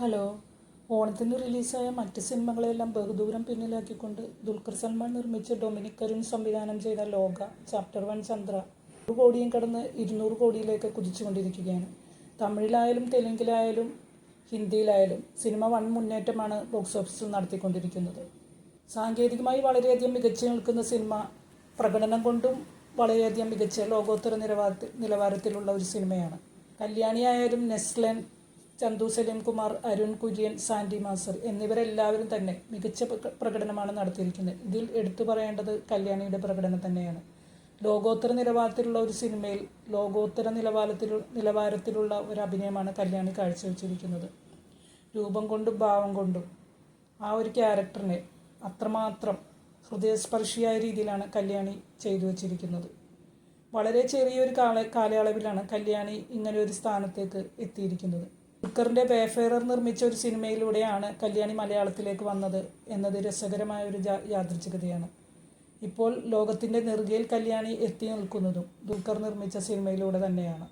Hello. ഓണത്തിന് റിലീസായ മറ്റ് സിനിമകളെല്ലാം ബഹുദൂരം പിന്നിലാക്കിക്കൊണ്ട് ദുൽഖർ സൽമാൻ നിർമ്മിച്ച ഡൊമിനിക് കരുൺ സംവിധാനം ചെയ്ത ലോക ചാപ്റ്റർ വൺ ചന്ദ്ര. ഒരു കോടിയും കടന്ന് ഇരുന്നൂറ് കോടിയിലേക്ക് കുതിച്ചുകൊണ്ടിരിക്കുകയാണ്. തമിഴിലായാലും തെലുങ്കിലായാലും ഹിന്ദിയിലായാലും സിനിമ വൺ മുന്നേറ്റമാണ് ബോക്സ് ഓഫീസിൽ നടത്തിക്കൊണ്ടിരിക്കുന്നത്. സാങ്കേതികമായി വളരെയധികം മികച്ചു നിൽക്കുന്ന സിനിമ പ്രകടനം കൊണ്ടും വളരെയധികം മികച്ച ലോകോത്തര നിലവാരത്തിൽ നിലവാരത്തിലുള്ള ഒരു സിനിമയാണ്. കല്യാണിയായാലും നെസ്ലൻ ചന്തു സലീം കുമാർ അരുൺ കുര്യൻ സാൻഡി മാസർ എന്നിവരെല്ലാവരും തന്നെ മികച്ച പ്രകടനമാണ് നടത്തിയിരിക്കുന്നത്. ഇതിൽ എടുത്തു പറയേണ്ടത് കല്യാണിയുടെ പ്രകടനം തന്നെയാണ്. ലോകോത്തര നിലവാരത്തിലുള്ള ഒരു സിനിമയിൽ ലോകോത്തര നിലവാരത്തിൽ നിലവാരത്തിലുള്ള ഒരു അഭിനയമാണ് കല്യാണി കാഴ്ചവെച്ചിരിക്കുന്നത്. രൂപം കൊണ്ടും ഭാവം കൊണ്ടും ആ ഒരു ക്യാരക്ടറിനെ അത്രമാത്രം ഹൃദയസ്പർശിയായ രീതിയിലാണ് കല്യാണി ചെയ്തു വച്ചിരിക്കുന്നത്. വളരെ ചെറിയൊരു കാല കാലയളവിലാണ് കല്യാണി ഇങ്ങനെ ഒരു സ്ഥാനത്തേക്ക് എത്തിയിരിക്കുന്നത്. ദുൽഖറിന്റെ വേഫെയറർ നിർമ്മിച്ച ഒരു സിനിമയിലൂടെയാണ് കല്യാണി മലയാളത്തിലേക്ക് വന്നത് എന്നത് രസകരമായ ഒരു യാദൃച്ഛികതയാണ്. ഇപ്പോൾ ലോകത്തിന്റെ നെറുകയിൽ കല്യാണി എത്തി നിൽക്കുന്നതും ദുൽഖർ നിർമ്മിച്ച സിനിമയിലൂടെ തന്നെയാണ്.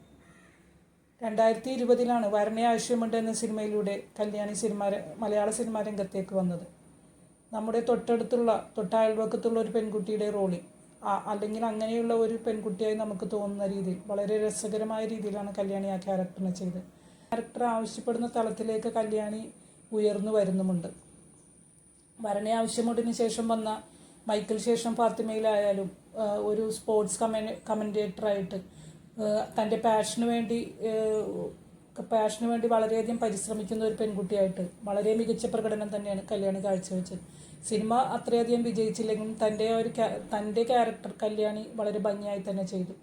രണ്ടായിരത്തി ഇരുപതിലാണ് വരണേ ആവശ്യമുണ്ട് എന്ന സിനിമയിലൂടെ കല്യാണി സിനിമ മലയാള സിനിമാ രംഗത്തേക്ക് വന്നത്. നമ്മുടെ തൊട്ടടുത്തുള്ള തൊട്ടയൽവക്കത്തുള്ള ഒരു പെൺകുട്ടിയുടെ റോളിൽ അല്ലെങ്കിൽ അങ്ങനെയുള്ള ഒരു പെൺകുട്ടിയായി നമുക്ക് തോന്നുന്ന രീതിയിൽ വളരെ രസകരമായ രീതിയിലാണ് കല്യാണി ആ ക്യാരക്ടറിനെ ചെയ്തത്. ക്യാരക്ടർ ആവശ്യപ്പെടുന്ന തലത്തിലേക്ക് കല്യാണി ഉയർന്നു വരുന്നുമുണ്ട്. വരണി ആവശ്യമുണ്ടിന് ശേഷം വന്ന മൈക്കിൾ ശേഷം ഫാത്തിമയിലായാലും ഒരു സ്പോർട്സ് കമ കമന്റേറ്ററായിട്ട് തന്റെ പാഷന് വേണ്ടി പാഷന് വേണ്ടി വളരെയധികം പരിശ്രമിക്കുന്ന ഒരു പെൺകുട്ടിയായിട്ട് വളരെ മികച്ച പ്രകടനം തന്നെയാണ് കല്യാണി കാഴ്ചവെച്ചത്. സിനിമ അത്രയധികം വിജയിച്ചില്ലെങ്കിലും തന്റെ ഒരു തന്റെ ക്യാരക്ടർ കല്യാണി വളരെ ഭംഗിയായി തന്നെ ചെയ്തു.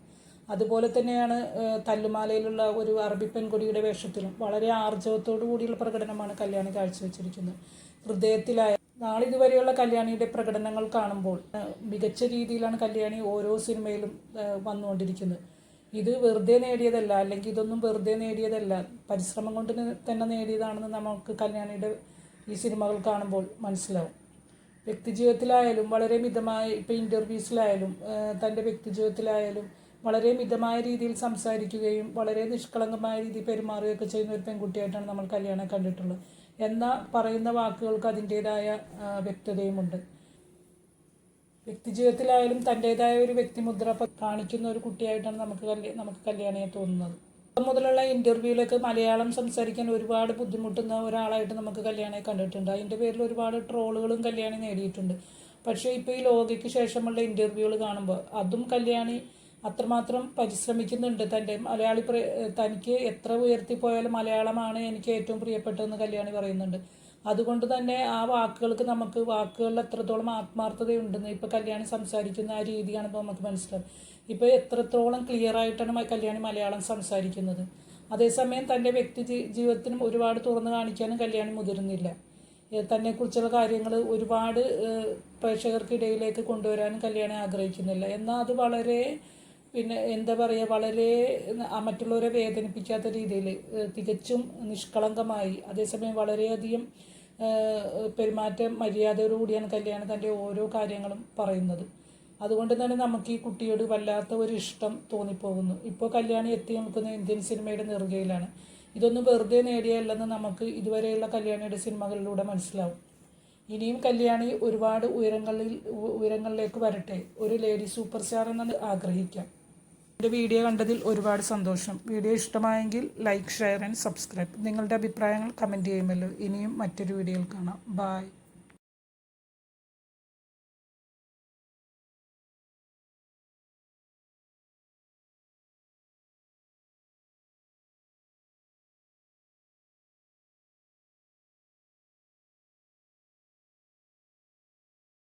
അതുപോലെ തന്നെയാണ് തല്ലുമാലയിലുള്ള ഒരു അറബി പെൺകുടിയുടെ വേഷത്തിലും വളരെ ആർജവത്തോടു കൂടിയുള്ള പ്രകടനമാണ് കല്യാണി കാഴ്ചവെച്ചിരിക്കുന്നത്. ഹൃദയത്തിലായ നാളിതുവരെയുള്ള കല്യാണിയുടെ പ്രകടനങ്ങൾ കാണുമ്പോൾ മികച്ച രീതിയിലാണ് കല്യാണി ഓരോ സിനിമയിലും വന്നുകൊണ്ടിരിക്കുന്നത്. ഇത് വെറുതെ നേടിയതല്ല അല്ലെങ്കിൽ ഇതൊന്നും വെറുതെ നേടിയതല്ല പരിശ്രമം കൊണ്ട് തന്നെ നേടിയതാണെന്ന് നമുക്ക് കല്യാണിയുടെ ഈ സിനിമകൾ കാണുമ്പോൾ മനസ്സിലാവും. വ്യക്തിജീവിതത്തിലായാലും വളരെ മിതമായ ഇപ്പം ഇന്റർവ്യൂസിലായാലും തന്റെ വ്യക്തിജീവിതത്തിലായാലും വളരെ മിതമായ രീതിയിൽ സംസാരിക്കുകയും വളരെ നിഷ്കളങ്കമായ രീതിയിൽ പെരുമാറുകയൊക്കെ ചെയ്യുന്ന ഒരു പെൺകുട്ടിയായിട്ടാണ് നമ്മൾ കല്യാണം കണ്ടിട്ടുള്ളത്. എന്നാൽ പറയുന്ന വാക്കുകൾക്ക് അതിന്റേതായ വ്യക്തതയുമുണ്ട്. വ്യക്തിജീവിതത്തിലായാലും തന്റെതായ ഒരു വ്യക്തിമുദ്ര കാണിക്കുന്ന ഒരു കുട്ടിയായിട്ടാണ് നമുക്ക് കല്യ- നമുക്ക് കല്യാണിയെ തോന്നുന്നത്. മുതലുള്ള ഇന്റർവ്യൂവിലൊക്കെ മലയാളം സംസാരിക്കാൻ ഒരുപാട് ബുദ്ധിമുട്ടുന്ന ഒരാളായിട്ട് നമുക്ക് കല്യാണിയെ കണ്ടിട്ടുണ്ട്. അതിന്റെ പേരിൽ ഒരുപാട് ട്രോളുകളും കല്യാണി നേടിയിട്ടുണ്ട്. പക്ഷേ ഇപ്പോൾ ഈ ലോകയ്ക്ക് ശേഷമുള്ള ഇന്റർവ്യൂകൾ കാണുമ്പോൾ അതും കല്യാണി അത്രമാത്രം പരിശ്രമിക്കുന്നുണ്ട് തന്റെ മലയാളി തനിക്ക് എത്ര ഉയർത്തിപ്പോയാലും മലയാളമാണ് എനിക്ക് ഏറ്റവും പ്രിയപ്പെട്ടതെന്ന് കല്യാണി പറയുന്നുണ്ട്. അതുകൊണ്ട് തന്നെ ആ വാക്കുകൾക്ക് നമുക്ക് വാക്കുകളിൽ എത്രത്തോളം ആത്മാർത്ഥതയുണ്ടെന്ന് ഇപ്പോൾ കല്യാണി സംസാരിക്കുന്ന ആ രീതിയാണ് നമുക്ക് മനസ്സിലാവും ഇപ്പോൾ എത്രത്തോളം ക്ലിയർ ആയിട്ടാണ് കല്യാണി മലയാളം സംസാരിക്കുന്നത്. അതേസമയം തന്റെ വ്യക്തി ജീവിതത്തിനും ഒരുപാട് തുറന്നു കാണിക്കാനും കല്യാണി മുതിരുന്നില്ല തന്നെക്കുറിച്ചുള്ള കാര്യങ്ങൾ ഒരുപാട് പ്രേക്ഷകർക്കിടയിലേക്ക് കൊണ്ടുവരാനും കല്യാണി ആഗ്രഹിക്കുന്നില്ല. എന്നാൽ അത് വളരെ പിന്നെ എന്താ പറയുക വളരെ മറ്റുള്ളവരെ വേദനിപ്പിക്കാത്ത രീതിയിൽ തികച്ചും നിഷ്കളങ്കമായി അതേസമയം വളരെയധികം പെരുമാറ്റം മര്യാദയോടുകൂടിയാണ് കല്യാണം തന്റെ ഓരോ കാര്യങ്ങളും പറയുന്നത്. അതുകൊണ്ട് തന്നെ നമുക്ക് ഈ കുട്ടിയോട് വല്ലാത്ത ഒരു ഇഷ്ടം തോന്നിപ്പോകുന്നു. ഇപ്പോൾ കല്യാണി എത്തി നിൽക്കുന്ന ഇന്ത്യൻ സിനിമയുടെ നെറുകയിലാണ്. ഇതൊന്നും വെറുതെ നേടിയല്ലെന്ന് നമുക്ക് ഇതുവരെയുള്ള കല്യാണിയുടെ സിനിമകളിലൂടെ മനസ്സിലാവും. ഇനിയും കല്യാണി ഒരുപാട് ഉയരങ്ങളിൽ ഉയരങ്ങളിലേക്ക് വരട്ടെ. ഒരു ലേഡി സൂപ്പർ സ്റ്റാർ എന്ന് ആഗ്രഹിക്കാം. എന്റെ വീഡിയോ കണ്ടതിൽ ഒരുപാട് സന്തോഷം. വീഡിയോ ഇഷ്ടമായെങ്കിൽ ലൈക്ക് ഷെയർ ആൻഡ് സബ്സ്ക്രൈബ്. നിങ്ങളുടെ അഭിപ്രായങ്ങൾ കമന്റ് ചെയ്യുമല്ലോ. ഇനിയും മറ്റൊരു വീഡിയോയിൽ കാണാം. ബായ്